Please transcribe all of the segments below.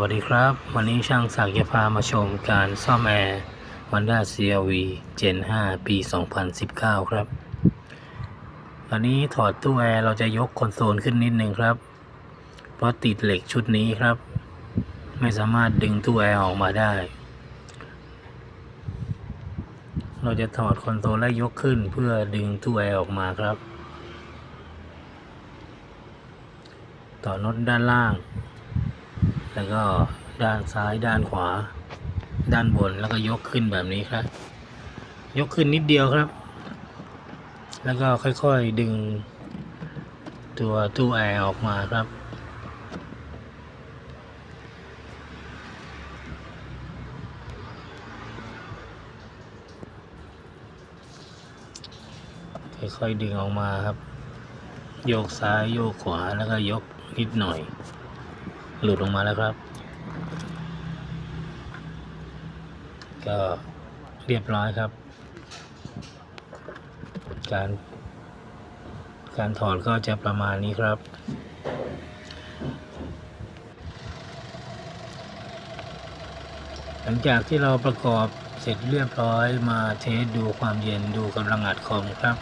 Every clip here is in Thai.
สวัสดีครับ วันนี้ช่างศักดิ์จะพามาชมการซ่อมแอร์ Honda CRV Gen 5 ปี 2019 ครับ อันนี้ถอดตู้แอร์เราจะยกคอนโซลขึ้นนิดนึงครับ เพราะติดเหล็กชุดนี้ครับ ไม่สามารถดึงตู้แอร์ออกมาได้ เราจะถอดคอนโซลและยกขึ้นเพื่อดึงตู้แอร์ออกมาครับ ต่อน็อตด้านล่าง แล้วก็ด้านซ้ายด้านขวา ด้านบนแล้วก็ยกขึ้นแบบนี้ครับ ยกขึ้นนิดเดียวครับ แล้วก็ค่อยๆดึง ตัวตู้แอร์ออกมาครับค่อยๆดึงออกมาครับ โยกซ้ายโยกขวาแล้วก็ยกนิดหน่อย หลุดออกมาแล้วครับ ก็เรียบร้อยครับ การการถอดก็จะประมาณนี้ครับ หลังจากที่เราประกอบเสร็จเรียบร้อยมาเทสดูความเย็นดูกำลังอัดคอมครับ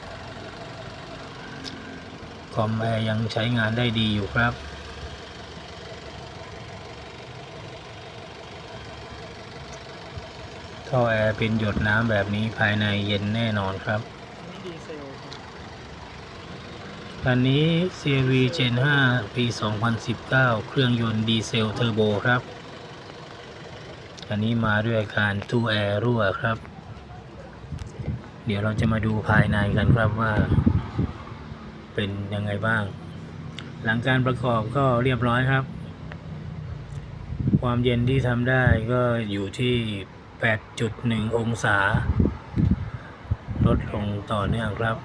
คอมแอร์ยังใช้งานได้ดีอยู่ครับ ท่อแอร์เป็นหยดน้ำแบบนี้ภายในเย็นแน่นอนครับนี่ดีเซลครันนี้ CRV Gen 5 ปี 2019 เครื่องยนต์ดีเซลเทอร์โบครับ อันนี้มาด้วยการตู้แอร์รั่วครับ เดี๋ยวเราจะมาดูภายในกันครับว่า เป็นยังไงบ้าง หลังการประกอบก็เรียบร้อยครับ ความเย็นที่ทำได้ก็อยู่ที่ 8.1 องศา ลดลงต่อเนื่องครับ